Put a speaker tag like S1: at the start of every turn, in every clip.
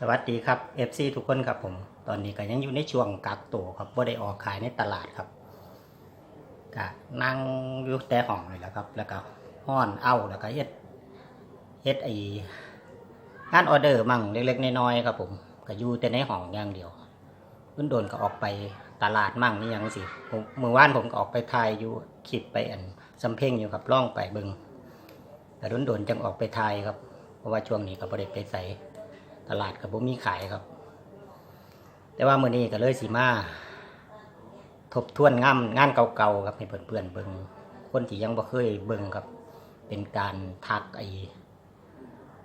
S1: สวัสดีครับ FC ทุกคนครับผม ตอนนี้ก็ยังอยู่ในช่วงกักตัวครับบ่ได้ออกขายในตลาดครับก็นั่งอยู่แต่ห้องนี่แหละครับ แล้วก็ห้อนเอาแล้วก็เฮ็ดเฮ็ดไองานออเดอร์มั่งเล็กๆน้อยๆครับผมก็อยู่แต่ในห้องอย่างเดียวพิ่นโดนก็ออกไปตลาดมั่งนี่ยังสิผมเมื่อวานผมก็ออกไปถ่ายอยู่คลิปไปอันสำเพ็งอยู่ครับล่องไปเบิงแต่โดนๆจังออกไปถ่ายครับ เพราะว่าช่วงนี้ก็บ่ได้ไปใส่ ตลาดกับผมมีขายครับ แต่ว่ามื้อนี้ก็เลยสีมาทบทวนงานงานเก่าๆครับให้เพื่อนๆเบิ่งคนที่ยังบ่เคยเบิ่งครับ เป็นการทักไอ้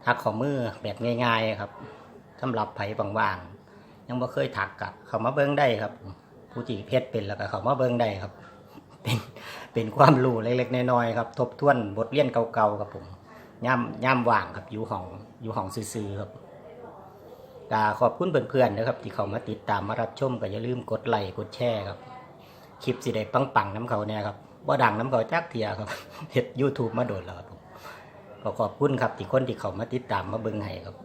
S1: ทักข้อมือแบบง่าย ๆครับสำหรับไผว่างๆยังบ่เคยทักกะเข้ามาเบิ่งได้ครับ ผู้ที่เพชรเป็นแล้วก็เข้ามาเบิ่งได้ครับ เป็นเป็นความรู้เล็กๆน้อยๆครับ ทบทวนบทเรียนเก่าๆครับผมย่ำย่ำว่างครับอยู่ห้องอยู่ห้องซื่อๆครับ กาขอบคุณเพื่อนๆนะครับ ที่เขามาติดตามมารับชมก็อย่าลืมกดไลค์กดแชร์ครับ คลิปสิได้ปังๆน้ำเขาเนี่ยครับว่าดังน้ำเขาจักเทียครับเฮ็ด YouTube มาโดดแล้วครับผมก็ขอบคุณครับที่คนที่เขามาติดตามมาเบิ่งให้ครับ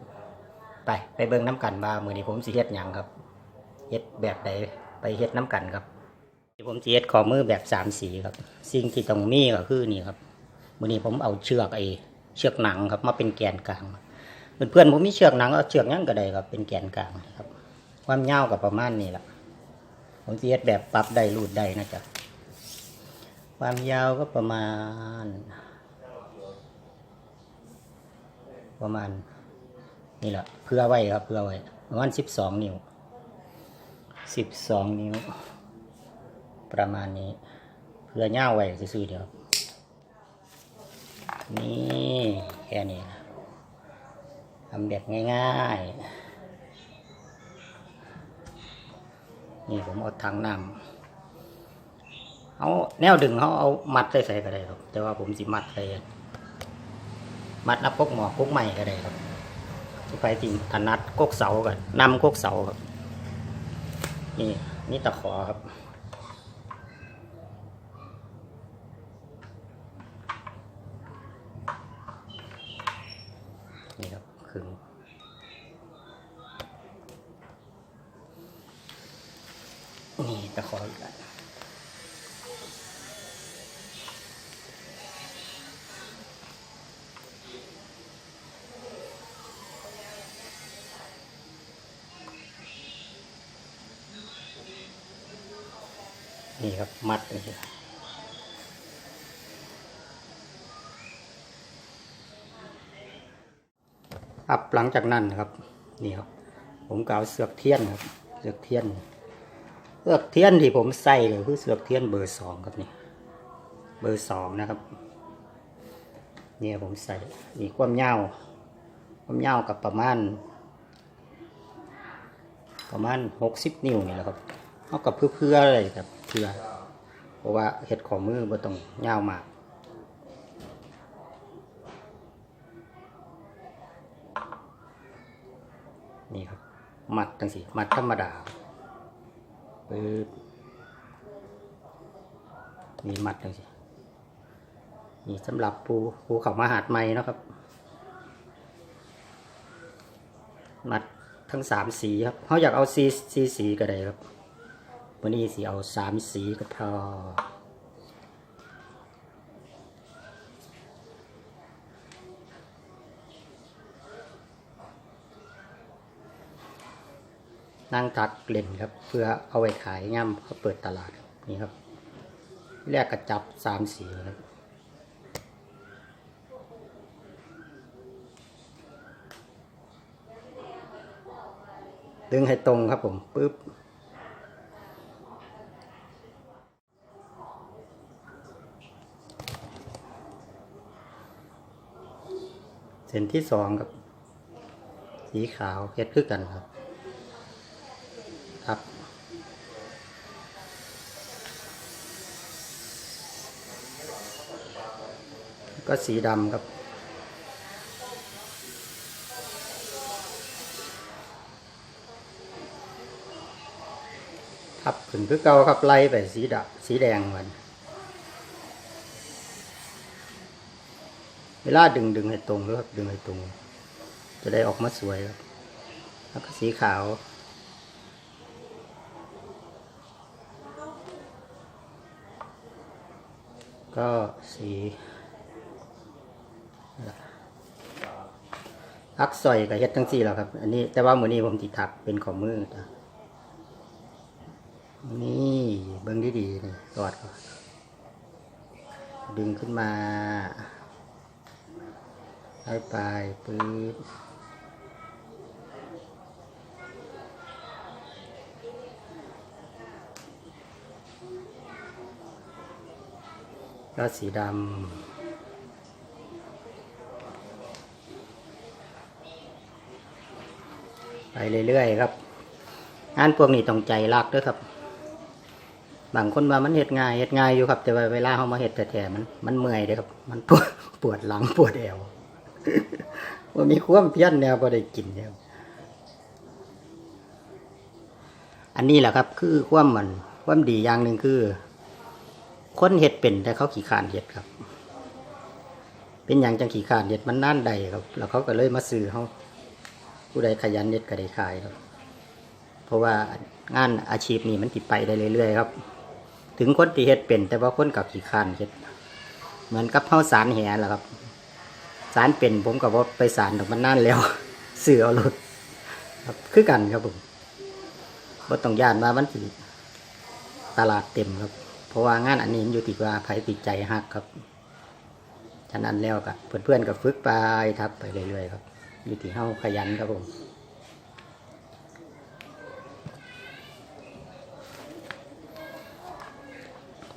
S1: ไปไปเบิ่งน้ำกันว่ามื้อนี้ผมสิเฮ็ดหยังครับเฮ็ดแบบใดไปเฮ็ดน้ำกันครับผมสิเฮ็ดขอมือแบบสามสีครับ สิ่งที่ต้องมีก็คือนี่ครับมื้อนี้ผมเอาเชือกไอเชือกหนังครับมาเป็นแกนกลาง เพื่อนๆผมมีเชือกหนังเอาเชือกหยังก็ได้ครับเป็นแกนกลางครับ ความยาวกับประมาณนี้แหละผมสิเฮ็ดแบบปรับได้รูดได้นะจ๊ะความยาวก็ประมาณ ประมาณนี่แหละเพื่อไว้ครับเพื่อไว้ประมาณสิบสองนิ้วสิบสองนิ้ว ประมาณนี้ เพื่อย่าไว้ซื่อๆเดียวนี่แค่นี้ ทำแบบง่ายๆ นี่ผมเอาถังน้ำเอาแนวดึงเขาเอามัดใส่ใส่ก็ได้ครับ แต่ว่าผมสิมัดใส่มัดนับกกหมอกกกใหม่ก็ได้ครับทุกไปที่ถนัดกกเสากันนำกกเสาครับ นี่นี่ตะขอครับ นี่ครับขึง นี่ตะขออีกอันนี่ครับ มัดนี่ครับครับหลังจากนั้นนะครับ นี่ครับ ผมก็เอาเสือกเทียนครับ เสือกเทียน เสือกเทียนที่ผมใส่ก็คือเสือกเทียนเบอร์สองครับนี่เบอร์สองนะครับ เนี่ยผมใส่นี่ความยาวความยาวกับประมาณ ประมาณหกสิบนิ้วนี่แหละครับเอากับเพื่อเพื่ออะไรครับเพื่อเพราะว่าเห็ดของมือบ่ต้องยาวมากนี่ครับ มัดจังสิมัดธรรมดา ปึ๊บมีมัดเลยสินี่สำหรับปูปูเขามาหาดใหม่นะครับ มัดทั้งสามสีครับเขาอยากเอาสีสีสีก็ได้ครับวันนี้สีเอาสามสีก็พอ นั่งทักเล่นครับ เพื่อเอาไว้ขายย่ำเขาเปิดตลาดนี่ครับแรกกระจับสามสีครับดึงให้ตรงครับผมปึ๊บเส้นที่สองครับ สีขาวเฮ็ดคือกันครับ ก็สีดำครับ ทับขึ้นคือเก่าครับไล่ไปสีดำสีแดงมันเวลาดึงดึงให้ตรงครับดึงให้ตรง จะได้ออกมาสวยครับแล้วก็สีขาวก็สี อักซอยกับเฮ็ดทั้งสี่แล้วครับ อันนี้แต่ว่ามือนี้ผมติดถักเป็นของมือจ้ะนี่เบิ้งดีๆนี่กอดก่อนดึงขึ้นมาไปไปปื๊ดก็สีดำ ไปเรื่อยๆครับ งานพวกนี้ต้องใจรักด้วยครับ บางคนว่ามันเห็ดง่ายเห็ดง่ายอยู่ครับ แต่ว่าเวลาเขามาเห็ดแท้ๆมันมันเมื่อยเด้อครับ มันปวดปวดหลังปวดแอวว่ามีความเพี้ยนแนวก็ได้กินแล้วอันนี้แหละครับ คือความมันความดีอย่างหนึ่งคือ คนเห็ดเป็นแต่เขาขี่ขานเห็ดครับ เป็นอย่างจังขี่ขานเห็ดมันนั่นใดครับ แล้วเขาก็เลยมาซื้อเขา ผู้ใดขยันเน็ตก็ได้ขายครับ เพราะว่างานอาชีพนี้มันติดไปได้เรื่อยๆครับ ถึงคนที่เฮ็ดเป็น แต่ว่าคนกับขี้ข้านเฮ็ดเหมือนกับเฮาสารแห่แหละครับ สารเป็นผมกับว่าไปสารดอกมันนั่นแล้วเสือเอารถครับคือกันครับผมบ่ต้องย่านว่ามันสิตลาดเต็มครับ เพราะว่างานอันนี้อยู่ที่ว่าไผติดใจฮักครับ ฉะนั้นแล้วก็เพื่อนๆก็ฝึกไปทับไปเรื่อยๆครับ อยู่ที่เฮาขยันครับผม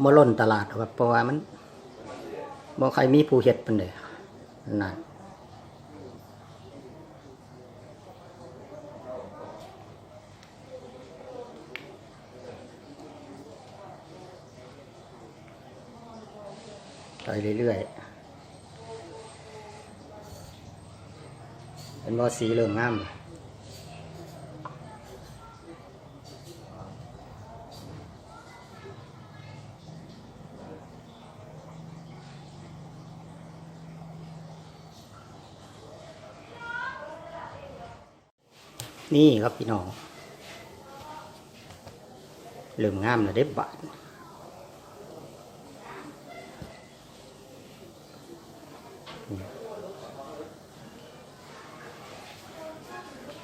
S1: บ่ล้นตลาดครับเพราะว่ามันบ่ใครมีผู้เฮ็ดปานใดนั่นไปเรื่อยๆ เป็นบ่สีเริ่มงามเลยนี่ครับพี่น้องเริ่มงามแล้วเด็บบาท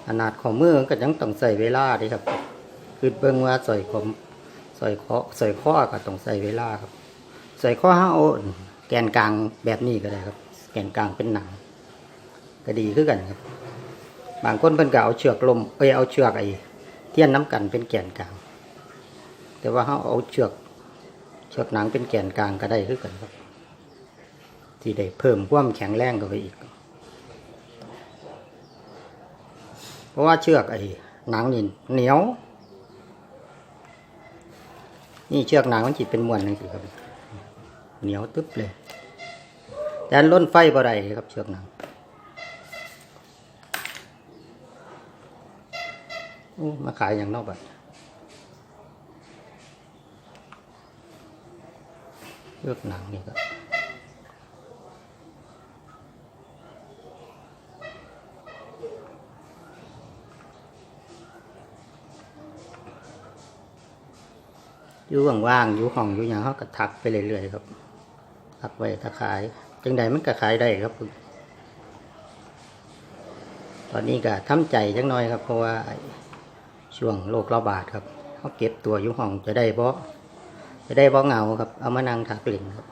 S1: ขนาดของมือก็ยังต้องใส่เวลาดิครับ คือเบิ่งว่าใส่ของใส่ข้อใส่ข้อก็ต้องใส่เวลาครับ ใส่ข้อห้าโอาแกนกลางแบบนี้ก็ได้ครับ แกนกลางเป็นหนัง ก็ดีขึ้นกันครับ บางคนเพิ่นก็เอาเชือกลมเอ้ยเอาเชือกไอ้เทียนน้ำกันเป็นแกนกลาง แต่ว่าเขาเอาเชือกเชือกหนังเป็นแกนกลางก็ได้ขึ้นกันครับ ที่ได้เพิ่มความแข็งแรงเข้าไปอีก เพราะว่าเชือกไอ้หนังนี่เหนียว นี่เชือกหนังมันจิตเป็นมวนนั่นสิครับ เหนียวตึ๊บเลย แต่อันล้นไฟบ่ได้ครับเชือกหนังมาขายอย่างนอกบัดเลือกหนังนี่ก็ อยู่ว่างๆอยู่ห้องอยู่อย่างเขาก็ทักไปเรื่อยๆครับทักไว้ถ้าขายจังใดมันก็ขายได้ครับ ตอนนี้ก็ทำใจจังน้อยครับ เพราะว่าช่วงโรคระบาดครับเขาเก็บตัวอยู่ห้องจะได้บ่จะได้บ่เงาครับ เอามานั่งถักเล่นครับ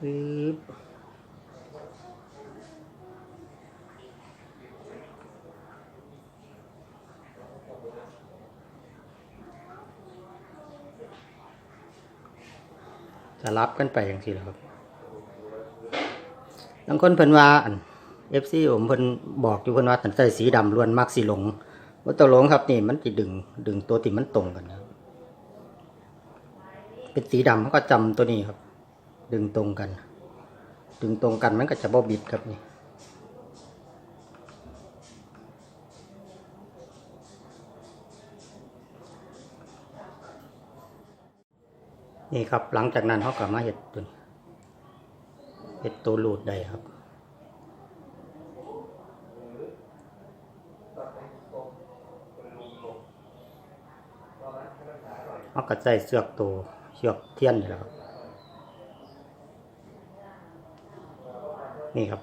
S1: ปึ๊บจะรับกันไปอย่างที่แหละครับบางคนเพิ่นว่าอันเอฟซีผมเพิ่นบอกอยู่เพิ่นว่าตันใส่สีดำล้วนมักสีหลงว่าตัวหลงครับนี่มันจะดึงดึงตัวที่มันตรงกันครับเป็นสีดำมันก็จำตัวนี้ครับ ดึงตรงกัน ดึงตรงกันมันก็จะบ่บิดครับนี่นี่ครับหลังจากนั้นเขากลับมาเห็ดตุนเห็ดตัวหลูดได้ครับ เขาก็ใส่เสือกตัวเชือกเทียนนี่แหละครับ นี่ครับ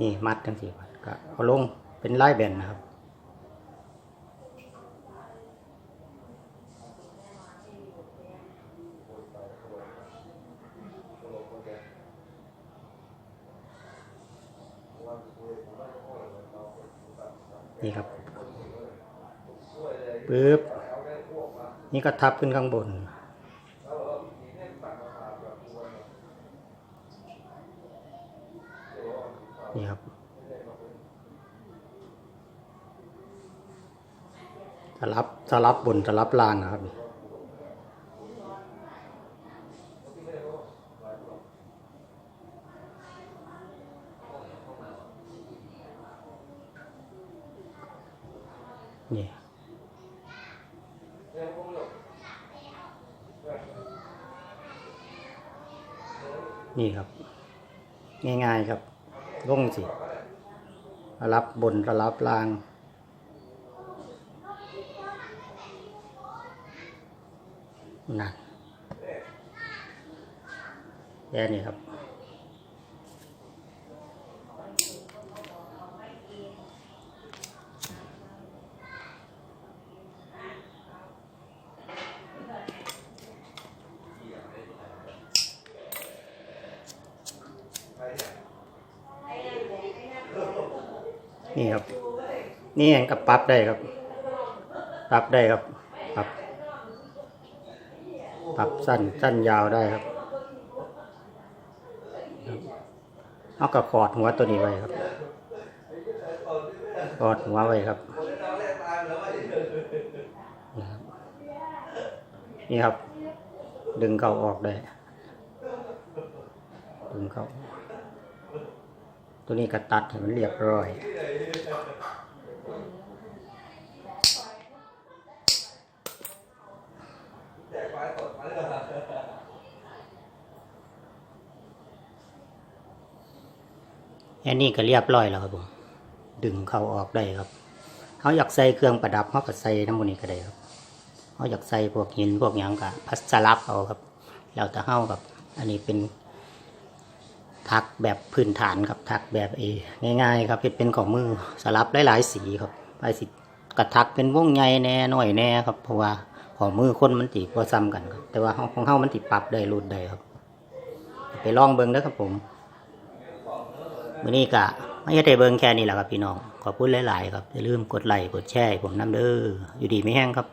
S1: นี่มัดทั้งสี่มัดก็เอาลงเป็นลายแบนนะครับ นี่ครับปึ๊บนี่ก็ทับขึ้นข้างบน นี่ครับสลับสลับบนสลับล่างนะครับ นี่นี่ครับ ง่ายๆครับลงสิสลับบนสลับล่าง นั่นแค่นี้ครับ นี่ครับ นี่เองกับปรับได้ครับ ปรับได้ครับปรับปรับสั้นสั้นยาวได้ครับเอากับคอร์ดหัวตัวนี้ไว้ครับคอร์ดหัวไว้ครับนี่ครับ ดึงเขาออกได้ดึงเขาตัวนี้ก็ตัดให้มันเรียบร้อย อันนี้ก็เรียบร้อยแล้วครับผมดึงเข้าออกได้ครับเขาอยากใส่เครื่องประดับเขาก็ใส่น้ำมันนี้ก็ได้ครับเขาอยากใส่พวกหินพวกหยังก็พัสลับเอาครับแล้วแต่เข้าครับ อันนี้เป็นทักแบบพื้นฐานครับทักแบบเอง่าย ๆ ครับเฮ็ดเป็นของมือสลับหลายๆสีครับไปสิกระทักเป็นวงใหญ่แน่หน่อยแน่ครับ เพราะว่าของมือคนมันติบ่ซ้ำกันครับแต่ว่าของเของเฮามันติปรับได้รูดได้ครับ ไปลองเบิ่งเด้อครับผม มื้อนี้กะไม่ได้เบิ่งแค่นี้แหละครับพี่น้อง ขอบคุณหลาย ๆ ครับ อย่าลืมกดไลค์ กดแชร์ผมน้ำเด้อ อยู่ดีไม่แห้งครับ